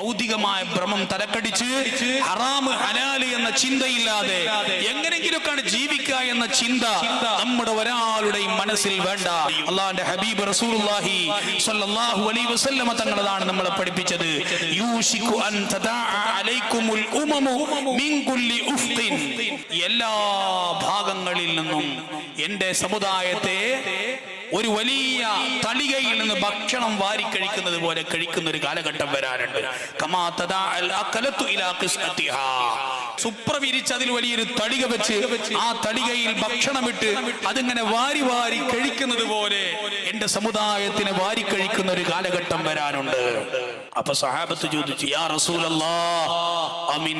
ഭൗതികമായ ഭ്രമം തലക്കടിച്ച് ഹറാമ് ഹലാൽ എന്ന ചിന്തയില്ലാതെ എങ്ങനെങ്കിലുമൊക്കെയാണ് ജീവിക്കുക എന്ന ചിന്ത നമ്മുടെ ഒരാളുടെയും മനസ്സിൽ വേണ്ട. അള്ളാന്റെ ഹബീബ് റസൂലുള്ളാഹി സ്വല്ലല്ലാഹു അലൈഹി വസല്ലമ തങ്ങളതാണ് നമ്മളെ പഠിപ്പിച്ചത്. അൻ ഉമമു മിൻ കുല്ലി ഉഫ്തിൻ. എല്ലാ ഭാഗങ്ങളിൽ നിന്നും എന്റെ സമുദായത്തെ ഒരു വലിയ തളികയിൽ നിന്ന് ഭക്ഷണം വാരി കഴിക്കുന്നത് പോലെ കഴിക്കുന്ന ഒരു കാലഘട്ടം വരാനുണ്ട്. സുപ്ര അതിൽ വലിയൊരു തളിക വെച്ച് ആ തളികയിൽ ഭക്ഷണമിട്ട് അതിങ്ങനെ വാരി വാരി കഴിക്കുന്നത് പോലെ എന്റെ സമുദായത്തിന് വാരി കഴിക്കുന്ന ഒരു കാലഘട്ടം വരാനുണ്ട്. അപ്പൊ സഹാബത്ത് ചോദിച്ചു യാ റസൂലല്ലാ അമിൻ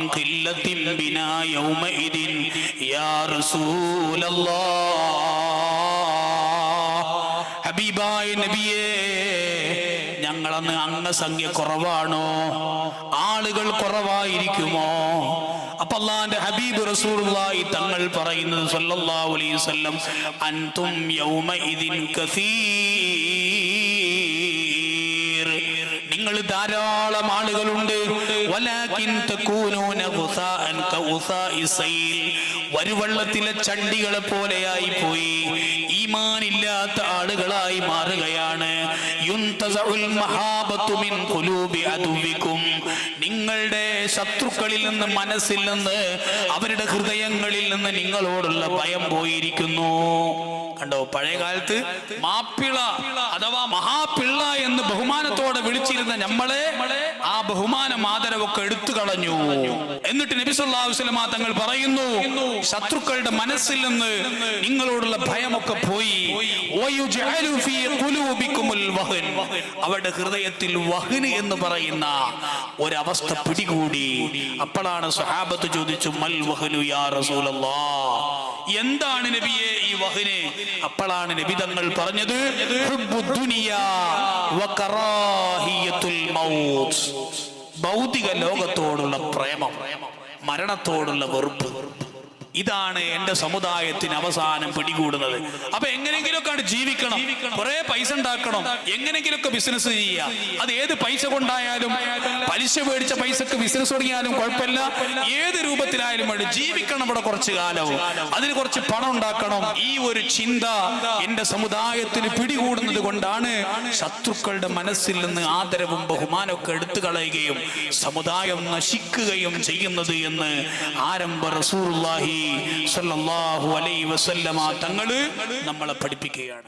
ബിനാ യൗമഇദിൻ യാ റസൂലല്ലാ ഹബീബായ നബിയേ ഞങ്ങളന്ന് അംഗസംഖ്യ കുറവാണോ? ആളുകൾ കുറവായിരിക്കുമോ? അപ്പൊ അള്ളാന്റെ ഹബീബ് റസൂലുള്ളാഹി തങ്ങൾ പറയുന്നത് സല്ലല്ലാഹു അലൈഹി വസല്ലം അൻതും യൗമഇദിൻ കസീർ നിങ്ങൾ ധാരാളം ആളുകളുണ്ട്. വരുവള്ളത്തിലെ ചണ്ടികളെ പോലെയായി പോയി. ഈമാനില്ലാത്ത ആളുകളായി മാറുകയാണ്. നിങ്ങളുടെ ശത്രുക്കളിൽ നിന്ന് മനസ്സിൽ നിന്ന് അവരുടെ ഹൃദയങ്ങളിൽ നിന്ന് നിങ്ങളോടുള്ള ഭയം പോയിരിക്കുന്നു. കണ്ടോ പഴയ കാലത്ത് മാപ്പിള അഥവാ മഹാപിള്ള എന്ന് ബഹുമാനത്തോടെ വിളിച്ചിരുന്ന നമ്മളെ ആ ബഹുമാനം ആദരവൊക്കെ എടുത്തു കളഞ്ഞു. എന്നിട്ട് നബിസുല്ലാസ്ലമ തങ്ങൾ പറയുന്നു ശത്രുക്കളുടെ മനസ്സിൽ നിന്ന് നിങ്ങളോടുള്ള ഭയമൊക്കെ പോയി. അവരുടെ ഹൃദയത്തിൽ വഹന് എന്ന് പറയുന്ന ഒരവസ്ഥ പിടികൂടി. അപ്പോഴാണ് സ്വഹാബത്ത് ചോദിച്ചു മൽ വഹനു യാ റസൂലല്ലാഹ് എന്താണ് നബിയെ ഈ വഹിനെ? അപ്പോഴാണ് നബി തങ്ങൾ പറഞ്ഞത് ഭൗതിക ലോകത്തോടുള്ള പ്രേമം മരണത്തോടുള്ള വെറുപ്പ്. ഇതാണ് എന്റെ സമുദായത്തിന് അവസാനം പിടികൂടുന്നത്. അപ്പൊ എങ്ങനെങ്കിലുമൊക്കെ ജീവിക്കണം. കുറെ പൈസ ഉണ്ടാക്കണം. എങ്ങനെങ്കിലുമൊക്കെ ബിസിനസ് ചെയ്യുക. അത് ഏത് പൈസ കൊണ്ടായാലും പലിശ മേടിച്ച പൈസക്ക് ബിസിനസ് തുടങ്ങിയാലും കുഴപ്പമില്ല. ഏത് രൂപത്തിലായാലും വേണ്ടി ജീവിക്കണം ഇവിടെ കുറച്ച് കാലവും. അതിന് കുറച്ച് പണം ഉണ്ടാക്കണം. ഈ ഒരു ചിന്ത എന്റെ സമുദായത്തിന് പിടികൂടുന്നത് കൊണ്ടാണ് ശത്രുക്കളുടെ മനസ്സിൽ നിന്ന് ആദരവും ബഹുമാനമൊക്കെ എടുത്തു കളയുകയും സമുദായം നശിക്കുകയും ചെയ്യുന്നത് എന്ന് ആരംഭ റസൂലുള്ളാഹി സ്വല്ലല്ലാഹു അലൈഹി വസല്ലമ തങ്ങൾ നമ്മളെ പഠിപ്പിക്കുകയാണ്.